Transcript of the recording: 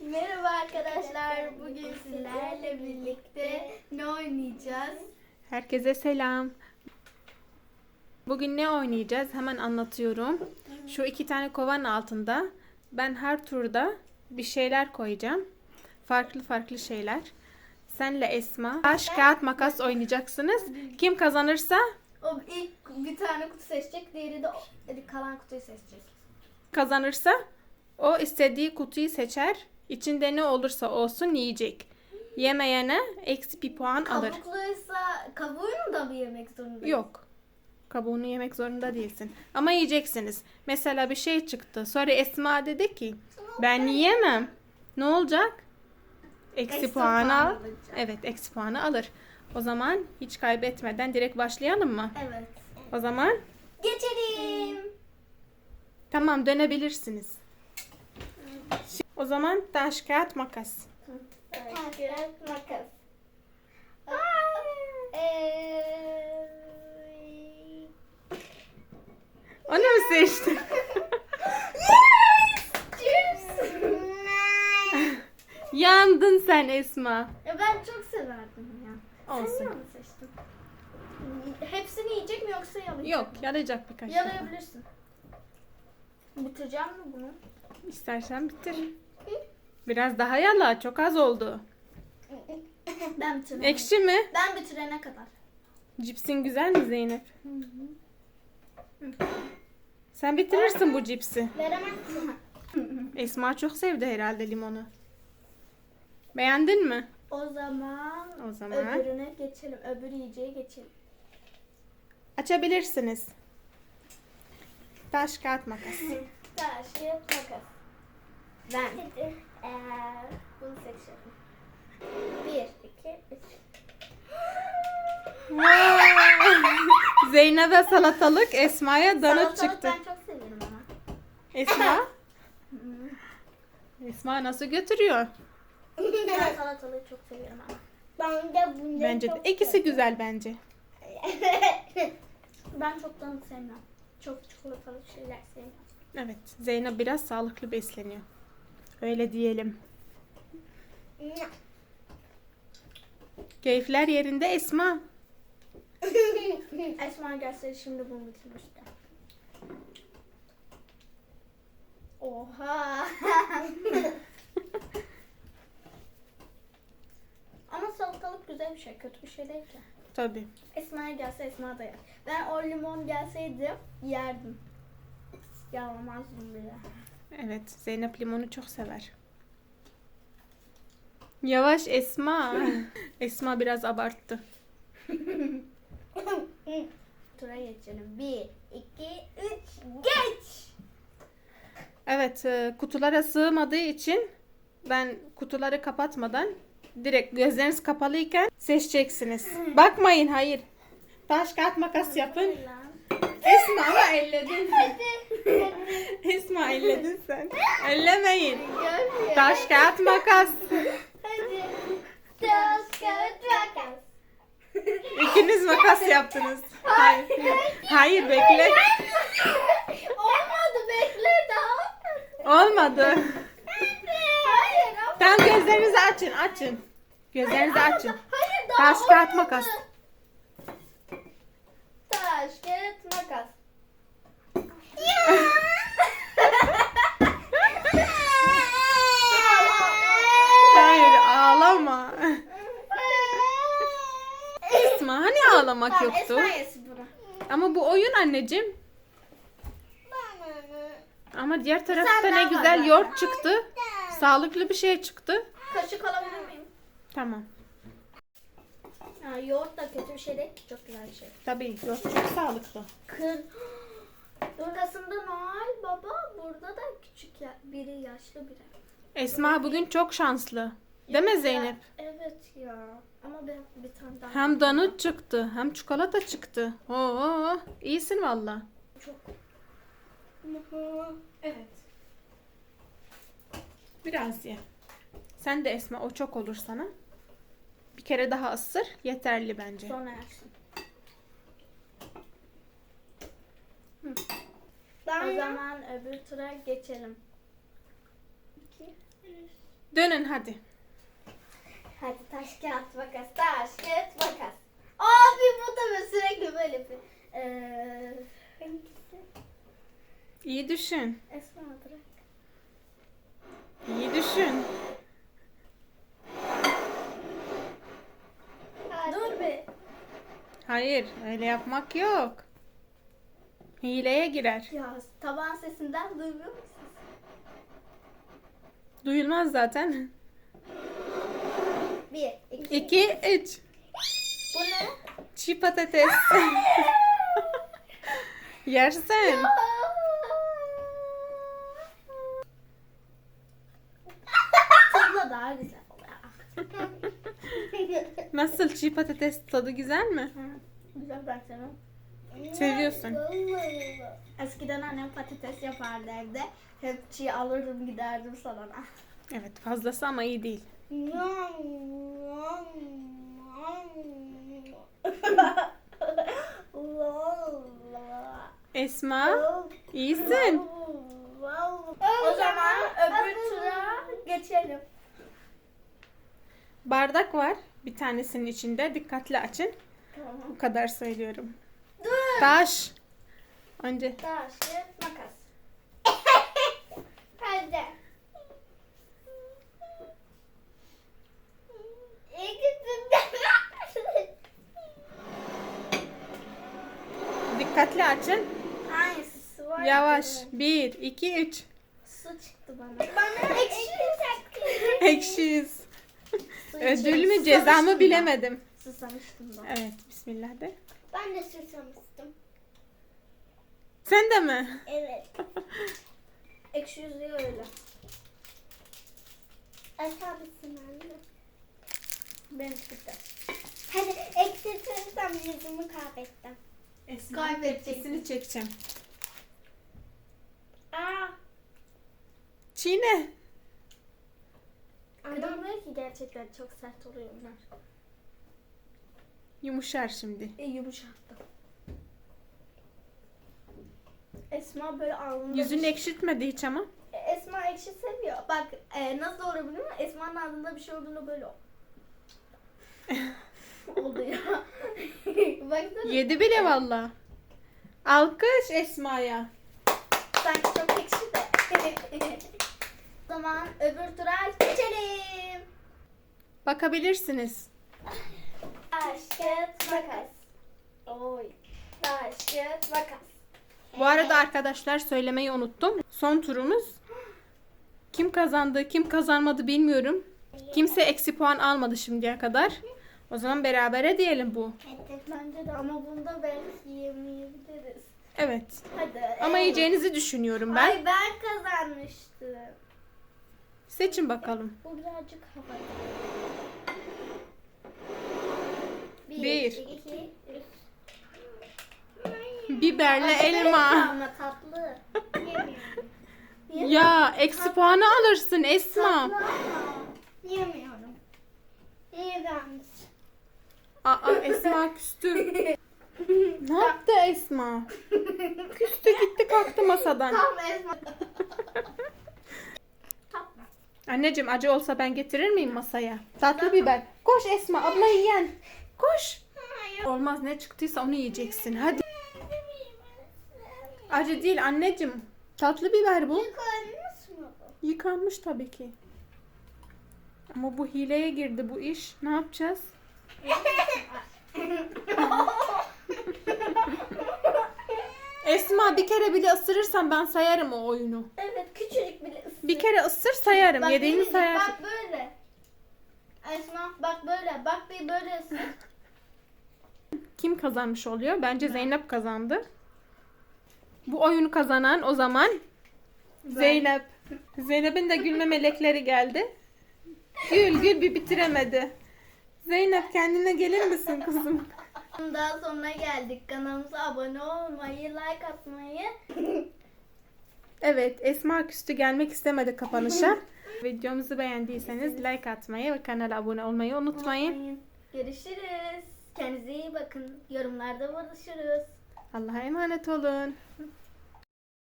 Merhaba arkadaşlar. Bugün sizlerle birlikte ne oynayacağız? Herkese selam. Bugün ne oynayacağız? Hemen anlatıyorum. Şu iki tane kovanın altında ben her turda bir şeyler koyacağım. Farklı farklı şeyler. Senle Esma taş kağıt makas oynayacaksınız. Kim kazanırsa O ilk bir tane kutu seçecek, diğeri de o- kalan kutuyu seçecek. kazanırsa o istediği kutuyu seçer. İçinde ne olursa olsun yiyecek. Yemeyene eksi bir puan alır. Kabukluysa kabuğunu da mı yemek zorunda? Yok. Kabuğunu yemek zorunda değilsin. Ama yiyeceksiniz. Mesela bir şey çıktı. Sonra Esma dedi ki ben yiyemem. Ne olacak? Eksi, Eksi puanı puan al. Evet eksi puanı alır. O zaman hiç kaybetmeden direkt başlayalım mı? Evet. O zaman Geçelim. tamam dönebilirsiniz. O zaman taş kağıt makas. Taş, kağıt, makas. Eee... Onu mu seçtin? Yandın sen Esma. Ya ben çok severdim ya. Sen Olsun. niye onu seçtin? Hepsini yiyecek mi yoksa yalayacak Yok mı? yalayacak birkaç tane. Yalayabilirsin. Bitireceğim mi bunu? İstersen bitir. Biraz daha yala. Çok az oldu. Ben bitirene, Ekşi mi? ben bitirene kadar. Cipsin güzel mi Zeynep? Sen bitirirsin bu cipsi. Veremezsin. Esma çok sevdi herhalde limonu. Beğendin mi? o zaman, O zaman öbürüne geçelim. Öbür yiyeceğe geçelim. açabilirsiniz. Taş kağıt makas. Taş, kağıt, makas. Ben. Eee, bunu seçiyorum. Bir, iki, üç. Zeynep'e salatalık, Esma'ya donut Salatalık çıktı. ben çok seviyorum ama. Esma? Esma nasıl götürüyor? Ben salatalığı çok seviyorum ama. Ben de bunu Bence de. İkisi güzel bence. Ben çok da sevmem. Çok çikolatalı şeyler sevmem. Evet. Zeynep biraz sağlıklı besleniyor. Öyle diyelim. Keyifler yerinde Esma. Esma gelseydi şimdi bunu bitirmişti. Oha. Ama salatalık güzel bir şey, kötü bir şey değil ki. Tabii. Esma'ya gelse Esma da yer. Ben o limon gelseydi yerdim. Yalamazdım bile. Evet. Zeynep limonu çok sever. Yavaş Esma. Esma biraz abarttı. Tura geçelim. Bir, iki, üç, geç! Evet. e, Kutulara sığmadığı için ben kutuları kapatmadan direkt gözleriniz kapalıyken seçeceksiniz. Bakmayın hayır. Taş kağıt makas yapın. Esma ama elledin. Ellemeyin. Taş kağıt makas. Hadi. Taş, kağıt, makas. İkiniz makas yaptınız. Hayır. Hayır bekle. Olmadı bekle daha. Olmadı. Hayır ama. Tamam gözlerinizi açın açın. Gözlerinizi açın. Taş kağıt makas. Hayır ağlama. Esma hani ağlamak Tamam yoktu? Esma yesin bunu. Ama bu oyun anneciğim. Ama diğer tarafta ne var güzel zaten. yoğurt çıktı. Sağlıklı bir şey çıktı. Kaşık alabilir miyim? Tamam. Ha, yoğurt da kötü bir şey değil. Çok güzel bir şey. Tabii yoğurt çok sağlıklı. Kır. Arkasında Noel Baba, burada da küçük ya- biri yaşlı biri. Esma bugün çok şanslı. Değil mi Ya, Zeynep? evet ya. Ama ben bir tane daha. Hem donut çıktı hem çikolata çıktı. Oo, iyisin valla. Çok. Evet. Biraz ye. Sen de Esma o çok olur sana. Bir kere daha ısır yeterli bence. Sonra yersin. Ben O zaman öbür tura geçelim. İki, üç, Dönün hadi. Hadi taş kağıt makas taş kağıt makas. Abi bu da böyle sürekli böyle bir. Ee, hangisi? İyi düşün. Esma bırak. İyi düşün. Dur bir. Hayır öyle yapmak yok. Hileye girer. Ya taban sesinden duymuyor musunuz? Duyulmaz zaten. Bir, iki. İki, üç. Bu ne? Çiğ patates. Daha güzel oluyor. Nasıl çiğ patates tadı güzel mi? Hı, güzel ben seviyorum. Seviyorsun. Eskiden annem patates yapardı evde. Hep çiğ alırdım giderdim salona. Evet fazlası ama iyi değil. Esma iyisin. O zaman öbür tura geçelim. Bardak var bir tanesinin içinde. Dikkatli açın. Bu kadar söylüyorum. Dur. Taş. Önce Taş, makas. Dikkatli açın. Var? Yavaş. Bir, iki, üç. Su çıktı bana. Bana ekşi. Ekşiyiz. Ödül mü ceza mı bilemedim. Susamıştım ben. Evet bismillah de. Ben de susamıştım. Sen de mi? Evet. Ekşi yüzüyor öyle. Aşağıdasın anne. Ben çıktı. Hadi eksiltirsem yüzümü kaybettim. Kaybedeceksin. çekeceğim. Aa. Çiğne. Kırılmıyor ki gerçekten çok sert oluyor bunlar. Yumuşar şimdi. E, yumuşaktı. Esma böyle alnında... Yüzünü ekşitmedi hiç ama. E, Esma ekşi seviyor. Bak e, nasıl olur biliyor musun? Esma'nın ağzında bir şey olduğunu böyle oluyor. Baksana. Yedi bile valla. Alkış Esma'ya. Sanki çok ekşi de. o zaman öbür tura geçelim. Bakabilirsiniz. Taş, kağıt, makas. Oy. Taş, kağıt, makas. Bu arada arkadaşlar söylemeyi unuttum. Son turumuz. Kim kazandı, kim kazanmadı bilmiyorum. Kimse eksi puan almadı şimdiye kadar. O zaman berabere diyelim bu. Bence de ama bunda belki yemeyebiliriz. Evet. Hadi. Ama ey. yiyeceğinizi düşünüyorum ben. Ay ben kazanmıştım. Seçin bakalım. Bu birazcık havalı. Bir. iki, üç. Biberle elma. Ama tatlı. Ya eksi puanı alırsın Esma. Tatlı ama Yemiyorum. İğrenç. Aa Esma küstü. Ne yaptı Esma? Küstü gitti kalktı masadan. Tam Esma. Anneciğim acı olsa ben getirir miyim masaya? Tatlı biber. Koş Esma abla yiyen. Koş. Olmaz ne çıktıysa onu yiyeceksin. Hadi. Acı değil anneciğim. Tatlı biber bu. Yıkanmış mı bu? Yıkanmış tabii ki. Ama bu hileye girdi bu iş. Ne yapacağız? Esma bir kere bile ısırırsan ben sayarım o oyunu. evet küçücük bile ısır. Bir kere ısır sayarım. Bak Yediğini minicik, sayarsın. Bak böyle. Esma bak böyle. Bak bir böyle ısır. Kim kazanmış oluyor? Bence Zeynep kazandı. Bu oyunu kazanan o zaman Zeynep. Zeynep'in de gülme melekleri geldi. Gül gül bir bitiremedi. Zeynep kendine gelir misin kızım? Daha sonuna geldik. Kanalımıza abone olmayı, like atmayı. Evet Esma Küstü gelmek istemedi kapanışa. Videomuzu beğendiyseniz like atmayı ve kanala abone olmayı unutmayın. Görüşürüz. Kendinize iyi bakın. Yorumlarda buluşuruz. Allah'a emanet olun.